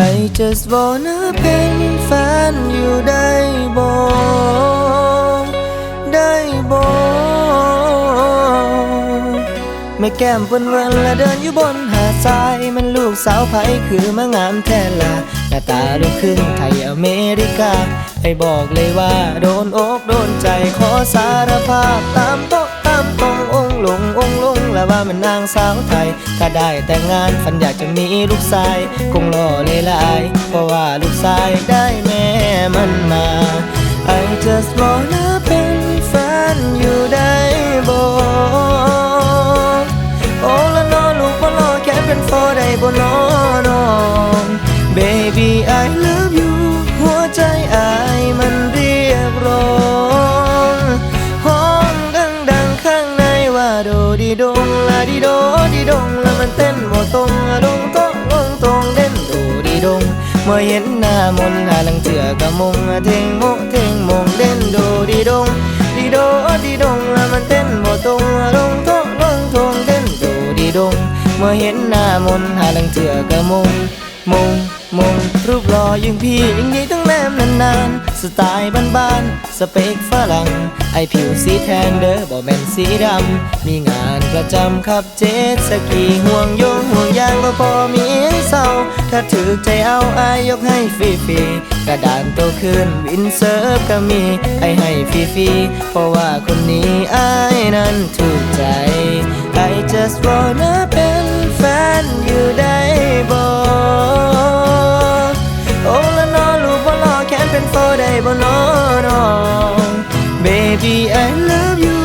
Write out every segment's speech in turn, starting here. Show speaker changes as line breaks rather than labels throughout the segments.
I just wanna เป็นแฟนอยู่ได้บ่ได้บ่แม่แก้มเปิ้นเวินและเดินอยู่บนหาดทรายมันลูกสาวไผคือมางามแท้ละหน้าตาลูกครึ่งไทยอเมริกาให้บอกเลยว่าโดนอกโดนใจขอสารภาพตามโต๊ะต มันนางสาวไทย ถ้าได้แต่งงานฝันอยากจะมีลูกชาย คงรอเลยลาย เพราะว่าลูกชายได้แม่มันมา I just wanna ดีดงละดีโดดีดงละมันเต้นบ่ตรงอะดงโตะลงตรงเด่นโดดีดงเมื่อเห็นหน้ามนต์หาลังเถื่อกะมงอะเทงโมเทงมงเด่นโดดีดงดีโดดีดงละมันเต้นบ่ตรงอะลงโตะลงตรงเด่นโดดีดงเมื่อเห็นหน้ามนหาลังเถื่อกะมงมง มงรูปหล่ออยังพี่ยังดีตั้งแนมนานๆ สไตล์บ้านๆ สเปคฝรั่ง ไอผิวสีแทนเด้อบ่แมนสีดำ มีงานประจำขับเจ็ตสกีห่วงโยงห่วงยางบ่พอมีให้เศร้า ถ้าถือใจเอาอายยกให้ฟรีๆกระดานโตขึ้นวินเซิร์ฟก็มี ไอให้ฟรีๆเพราะว่าคนนี้อายนั้นถูกใจ I just wanna เบ่นอน้อง Baby I love you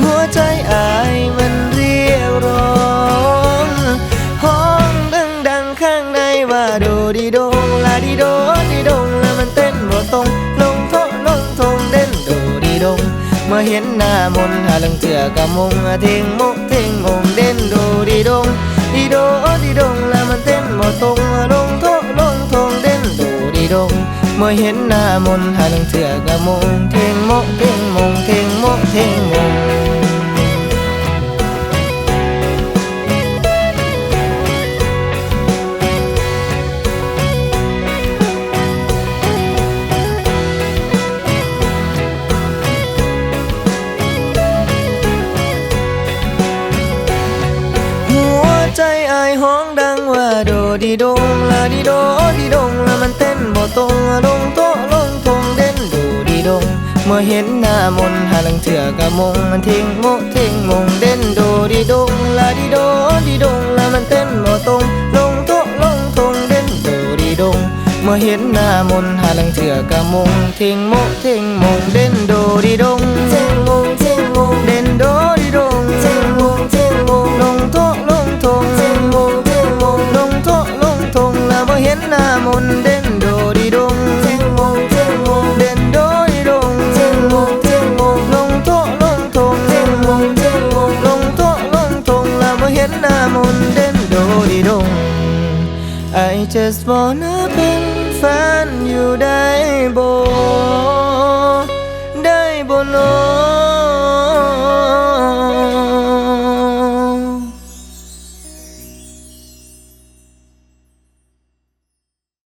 หัวใจอายมันเรียกร้องห้องดังๆข้างในว่าโดดีดงลาดีโดดีดงแล้วมันเต้นบ่ตรงลงโทลงทงเด่นโดดีดงเมื่อเห็นหน้ามนหาลังเถื่อกะมงเทงโมกเทงมงเด่นโดดีดงดีโดดีดงแล้วมันเต้นบ่ตรงลงโทลงทงเด่นโดดีดง เมื่อเห็นหน้ามนหาลังเถื่อกะมงเทายห้องดังว่าโดดีดงลาดีโดดีดงแล้วมันเต้นบ่ตรงอะดงโตะลงทงเด่นโดดีดง เมื่อเห็นหน้ามนต์หาลังเถื่อกะมงมันทิ้งโมทิ้งมงเด่นโดดีดงลาดีโดดีดงแล้วมันเต้นบ่ตรงลงโตะลงทงเด่นโดดีดง เมื่อเห็นหน้ามนต์หาลังเถื่อกะมงทิ้งโมทิ้งมงเด่นโดดีดงเทิ้ง on them do I just wanna be fine.